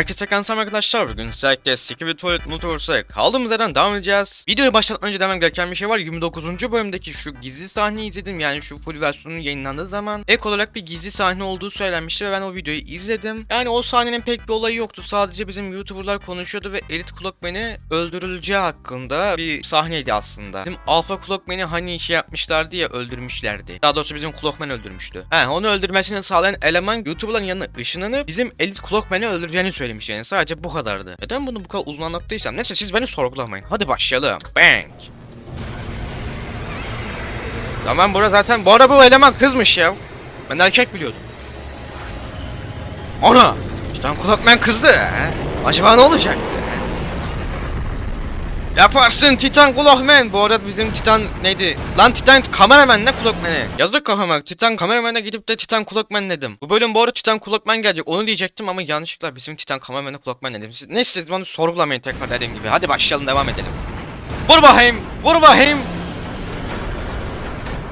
Herkese kansam arkadaşlar bugün özellikle Secret Toilet Multiverse'a kaldığımız yerden devam edeceğiz. Videoyu başlatmadan önce demem gereken bir şey var. 29. bölümdeki şu gizli sahneyi izledim. Yani şu full versiyonun yayınlandığı zaman ek olarak bir gizli sahne olduğu söylenmişti ve ben o videoyu izledim. Yani o sahnenin pek bir olayı yoktu. Sadece bizim YouTuber'lar konuşuyordu ve Elite Clockman'i öldürüleceği hakkında bir sahneydi aslında. Bizim Alpha Clockman'i hani şey yapmışlardı ya öldürmüşlerdi. Daha doğrusu bizim Clockman öldürmüştü. He onu öldürmesini sağlayan eleman YouTuber'ların yanına ışınlanıp bizim Elite Clockman'i öldüreceğini söylemiş yani. Sadece bu kadardı. Neden bunu bu kadar uzun anlattıysam neyse siz beni sorgulamayın. Hadi başlayalım. Bang. Tamam burada zaten bu arada bu eleman kızmış ya. Ben erkek biliyordum. Ana! Titan Clockman kızdı. he? Acaba ne olacaktı? Yaparsın Titan Clockman. Bu arada bizim Titan neydi? Lan Titan kameraman ne Clockman'i? Yazık kafama. Titan kameraman'a gidip de Titan Clockman dedim. Bu bölüm bu arada Titan Clockman gelecek. Onu diyecektim ama yanlışlıkla bizim Titan kameraman'a Clockman dedim. Siz, neyse siz bunu sorgulamayın tekrar dediğim gibi. Hadi başlayalım devam edelim. Vur bakayım. Vur bakayım.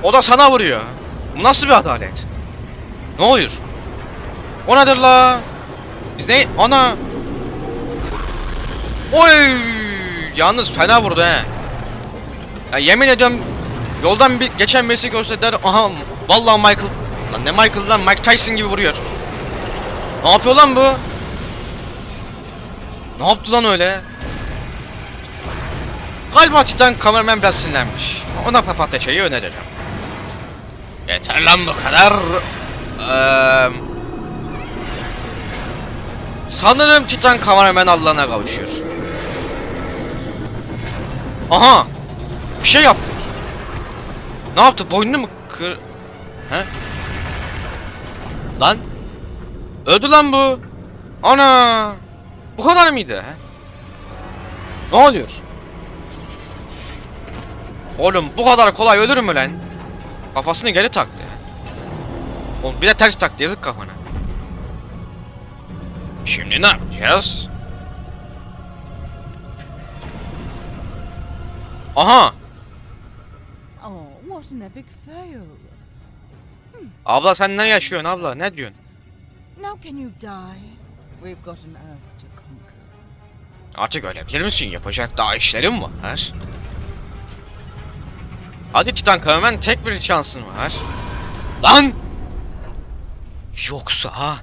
O da sana vuruyor. Bu nasıl bir adalet? Ne oluyor? O nedir la? Biz ne? Ana! Oy! Yalnız fena vurdu he. Ya yemin ediyorum yoldan bir geçen birisi görse der aha vallahi Michael lan ne Michael lan Mike Tyson gibi vuruyor. Ne yapıyor lan bu? Ne yaptı lan öyle? Galiba Titan kameraman biraz sinirlenmiş. Ona papatyaçayı öneririm. Yeter lan bu kadar. Eee... Sanırım Titan kameraman Allah'ına kavuşuyor. Aha! Bir şey yapıyor. Ne yaptı? Boynunu mu kır... He? Lan? Öldü lan bu. Ana! Bu kadar mıydı he? Ne oluyor? Oğlum bu kadar kolay ölür mü lan? Kafasını geri taktı. Oğlum bir de ters taktı yazık kafana. Şimdi ne yapacağız? Aha! Oh, what an epic fail. Abla sen ne yaşıyorsun abla? Ne diyorsun? Now can you die? We've got an earth to conquer. Artık ölebilir misin? Yapacak daha işlerim var. Hadi Titan hemen tek bir şansın var. Lan! Yoksa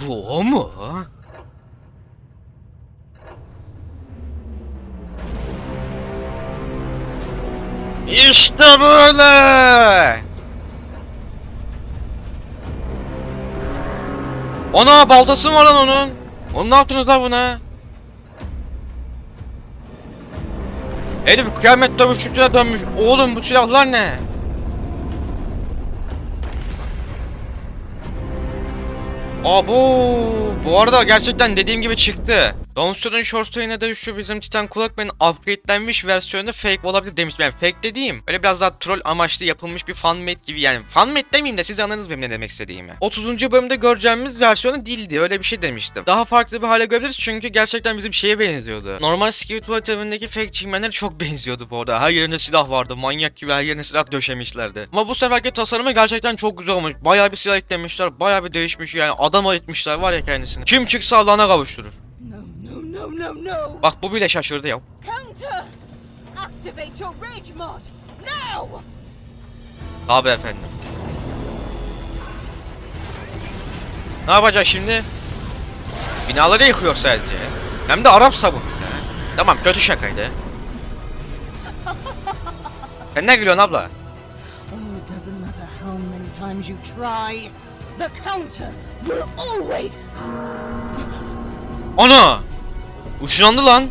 bu o mu? İşte böyle! Ana baltası mı var lan onun? Onu ne yaptınız lan buna? Herif kıyamet dövüşçüsüne dönmüş. Oğlum bu silahlar ne? Abo, bu arada gerçekten dediğim gibi çıktı. Dawnstone'un Shortstein'e de şu bizim Titan Clockman'ın upgradelenmiş versiyonu fake olabilir demiş. Ben fake dediğim öyle biraz daha troll amaçlı yapılmış bir fanmade gibi yani fanmade demeyeyim de siz anladınız benim ne demek istediğimi. 30. bölümde göreceğimiz versiyonu değildi öyle bir şey demiştim. Daha farklı bir hale görebiliriz çünkü gerçekten bizim şeye benziyordu. Normal World evindeki fake G-Man'lere çok benziyordu bu arada. Her yerinde silah vardı manyak gibi her yerine silah döşemişlerdi. Ama bu seferki tasarımı gerçekten çok güzel olmuş. Bayağı bir silah eklemişler bayağı bir değişmiş yani adam ayıtmışlar var ya kendisini. Kim çıksa Allah'ına kavuşturur. No, no! Bak bu bile şaşırdı ya. Counter! Activate your rage mod! Now! Abi efendim. Ne yapacak şimdi? Binaları yıkıyor sadece. Hem de Arap sabunu. Tamam kötü şakaydı. Sen ne gülüyorsun abla? Oh, it doesn't matter how many times you try. The counter will always. Ana! Uçlandı lan.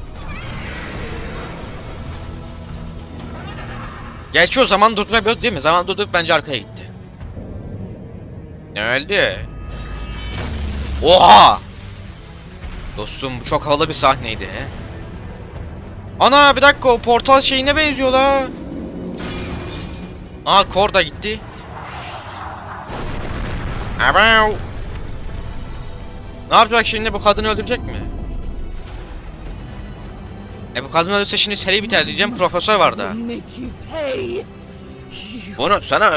Gerçi o zaman durdurabiliyordu değil mi? Zaman durdurup bence arkaya gitti. Ne öldü? Oha! Dostum bu çok havalı bir sahneydi. he. Ana bir dakika o portal şeyine benziyor la. Aa Kor da gitti. Abav. Ne yapacak şimdi bu kadını öldürecek mi? E bu kadın ölürse şimdi seri biter diyeceğim profesör var da. Will make you pay. You Bunu sana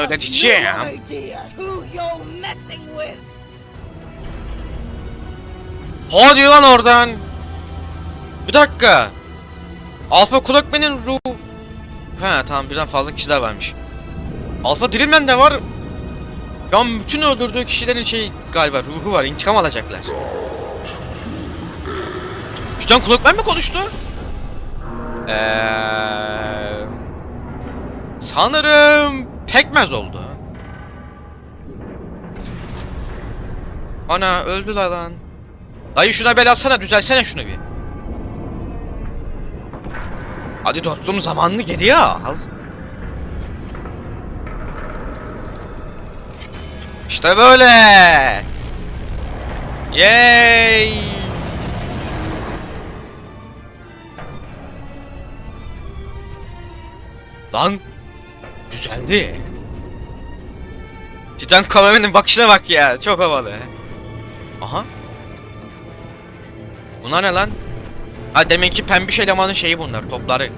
with. Hadi lan oradan. Bir dakika. Alfa Kulakmen'in ruhu... Ha tamam birden fazla kişiler varmış. Alfa Drillman de var. An bütün öldürdüğü kişilerin şey galiba ruhu var. intikam alacaklar. Cidden Kulakmen mi konuştu? Eee... Sanırım pekmez oldu. Ana öldüler lan. Dayı şuna bel atsana düzelsene şunu bir. Hadi dostum zamanını geriye al. İşte böyle. Yay. Lan düzeldi. Titan kameramanın bakışına bak ya. Çok havalı. Aha. Bunlar ne lan? Ha demek ki pembiş elemanın şeyi bunlar, topları.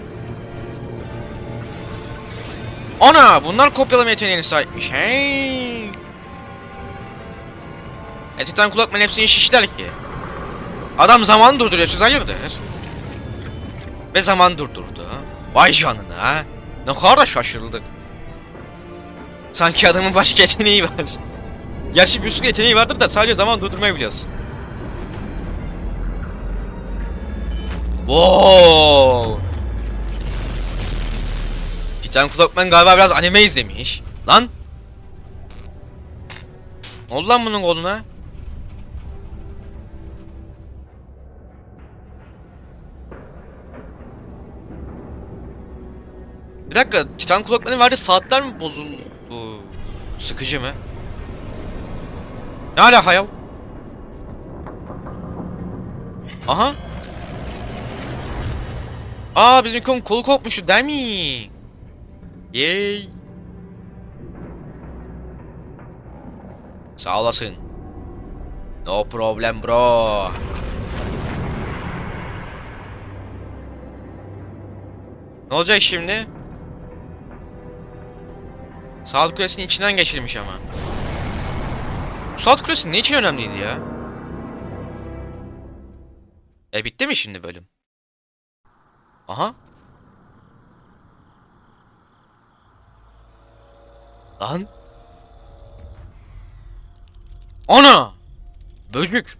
Ana! Bunlar kopyalama yeteneğine sahipmiş. Hey! E Titan kulakman hepsini şişler ki. Adam zaman durduruyor siz hayırdır? Ve zaman durdurdu. Vay canına. Ne kadar da şaşırdık. Sanki adamın başka yeteneği var. Gerçi bir sürü yeteneği vardır da sadece zaman durdurmayı biliyorsun. Wow. Titan Clockman galiba biraz anime izlemiş. Lan. Ne oldu lan bunun koluna? Bir dakika, Titan Clockman'ın verdiği saatler mi bozuldu? Sıkıcı mı? Ne alaka ya? Aha. Aa bizim kol kolu kopmuştu değil mi? Yay. Sağ olasın. No problem bro. Ne olacak şimdi? Saat kulesinin içinden geçirmiş ama. Bu saat kulesi ne için önemliydi ya? E bitti mi şimdi bölüm? Aha. Lan. Ana! Böcük.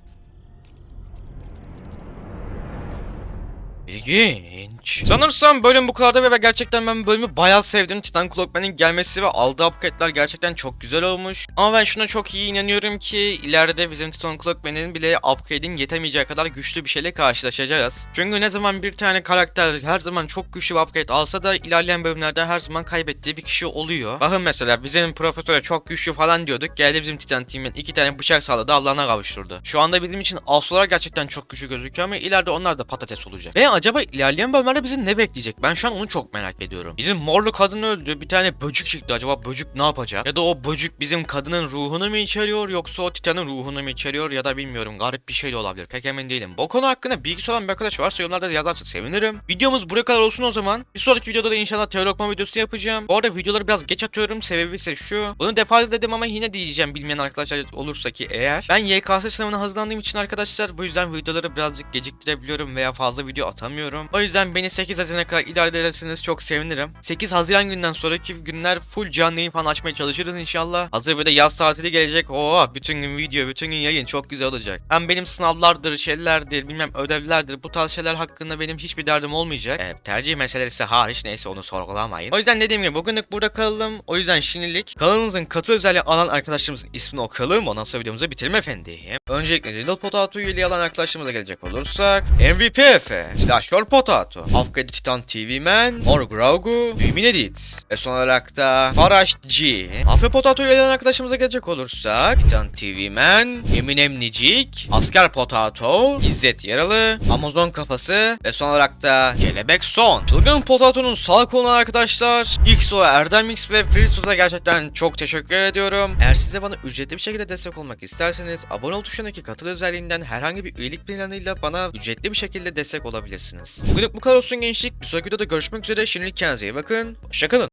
İlginç. Sanırsam bölüm bu kadardı ve gerçekten ben bölümü bayağı sevdim. Titan Clockman'in gelmesi ve aldığı upgrade'ler gerçekten çok güzel olmuş. Ama ben şuna çok iyi inanıyorum ki ileride bizim Titan Clockman'in bile upgrade'in yetemeyeceği kadar güçlü bir şeyle karşılaşacağız. Çünkü ne zaman bir tane karakter her zaman çok güçlü bir upgrade alsa da ilerleyen bölümlerde her zaman kaybettiği bir kişi oluyor. Bakın mesela bizim profesöre çok güçlü falan diyorduk. Geldi bizim Titan Team'in iki tane bıçak sağladı Allah'ına kavuşturdu. Şu anda bizim için aslar gerçekten çok güçlü gözüküyor ama ileride onlar da patates olacak. Ve acaba ilerleyen bölümlerde bizi ne bekleyecek? Ben şu an onu çok merak ediyorum. Bizim morlu kadın öldü. Bir tane böcük çıktı. Acaba böcük ne yapacak? Ya da o böcük bizim kadının ruhunu mu içeriyor yoksa o titanın ruhunu mu içeriyor ya da bilmiyorum. Garip bir şey de olabilir. Pek emin değilim. Bu konu hakkında bilgisi olan bir arkadaş varsa yorumlarda yazarsa sevinirim. Videomuz buraya kadar olsun o zaman. Bir sonraki videoda da inşallah teori okuma videosu yapacağım. Bu arada videoları biraz geç atıyorum. Sebebi ise şu. Bunu defalarca dedim ama yine diyeceğim bilmeyen arkadaşlar olursa ki eğer. Ben YKS sınavına hazırlandığım için arkadaşlar bu yüzden videoları birazcık geciktirebiliyorum veya fazla video atamıyorum. O yüzden beni 8 Haziran'a kadar idare ederseniz çok sevinirim. 8 Haziran günden sonraki günler full canlı yayın falan açmaya çalışırız inşallah. Hazır böyle yaz tatili gelecek. Oo bütün gün video, bütün gün yayın çok güzel olacak. Hem benim sınavlardır, şeylerdir, bilmem ödevlerdir. Bu tarz şeyler hakkında benim hiçbir derdim olmayacak. Evet, tercih meselesi hariç neyse onu sorgulamayın. O yüzden dediğim gibi bugünlük burada kalalım. O yüzden şimdilik kanalımızın katıl özelliği alan arkadaşlarımızın ismini okuyalım. Ondan sonra videomuzu bitirelim efendim. Öncelikle Little Potato üyeliği alan arkadaşlarımıza gelecek olursak MVP Efe, Slasher Potato, Upgrade Titan TV Man, Mor Grogu, Mümin Edit ve son olarak da Faraş G. Afe Potato üyeliği alan arkadaşlarımıza gelecek olursak Titan TV Man, Eminem Nicik, Asker Potato, İzzet Yaralı, Amazon Kafası ve son olarak da Kelebek Son. Çılgın Potato'nun sağ koluna arkadaşlar XO, Erdem X ve Freestone'a gerçekten çok teşekkür ediyorum. Eğer size bana ücretli bir şekilde destek olmak isterseniz abone ol tuşundaki katıl özelliğinden herhangi bir üyelik planıyla bana ücretli bir şekilde destek olabilirsiniz. Bugünlük bu kadar olsun gençlik. Bir sonraki videoda görüşmek üzere. Şimdilik kendinize iyi bakın. Hoşçakalın.